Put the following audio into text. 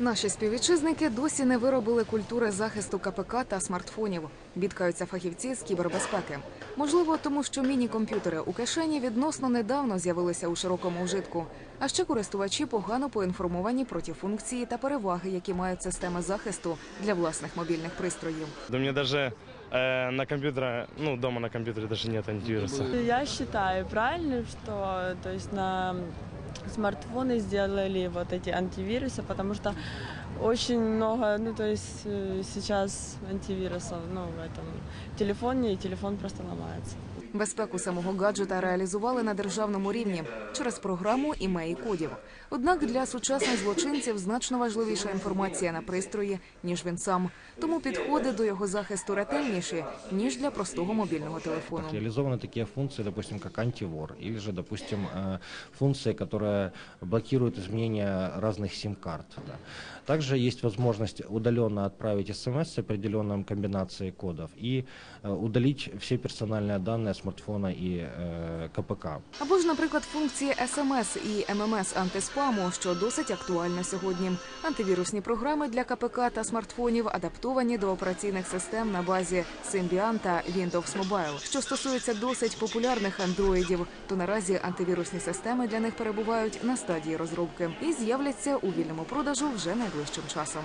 Наші співвітчизники досі не виробили культури захисту КПК та смартфонів. Бідкаються фахівці з кібербезпеки. Можливо, тому що міні-комп'ютери у кишені відносно недавно з'явилися у широкому вжитку. А ще користувачі погано поінформовані про ті функції та переваги, які мають системи захисту для власних мобільних пристроїв. Да мне даже э, на компьютере, ну, дома на компьютере даже нет антивируса. Я считаю правильным, что то на смартфоны сделали вот эти антивирусы, потому что очень много, ну то есть э, сейчас антивирусов, ну в этом телефоне, и телефон просто ломается. Безпеку самого гаджета реалізували на державному рівні через програму імеї кодів. Однак для сучасних злочинців значно важливіша інформація на пристрої, ніж він сам. Тому підходи до його захисту ретельніші ніж для простого мобільного телефону. Реализованы такие функции, допустим, как антивор, или же, допустим, э, функция, которая блокирует изменения разных сим-карт. да. Также есть возможность удаленно отправить смс с определенной комбинацией кодов и э, удалить все персональные данные смартфона и э, КПК. Або ж, наприклад, функції SMS і ММС антиспаму, що досить актуально сьогодні. Антивірусні програми для КПК та смартфонів адаптовані до операційних систем на базі Symbian та Windows Mobile. Що стосується досить популярних андроїдів, то наразі антивірусні системи для них перебувають на стадії розробки і з'являться у вільному продажу вже найближчим часом.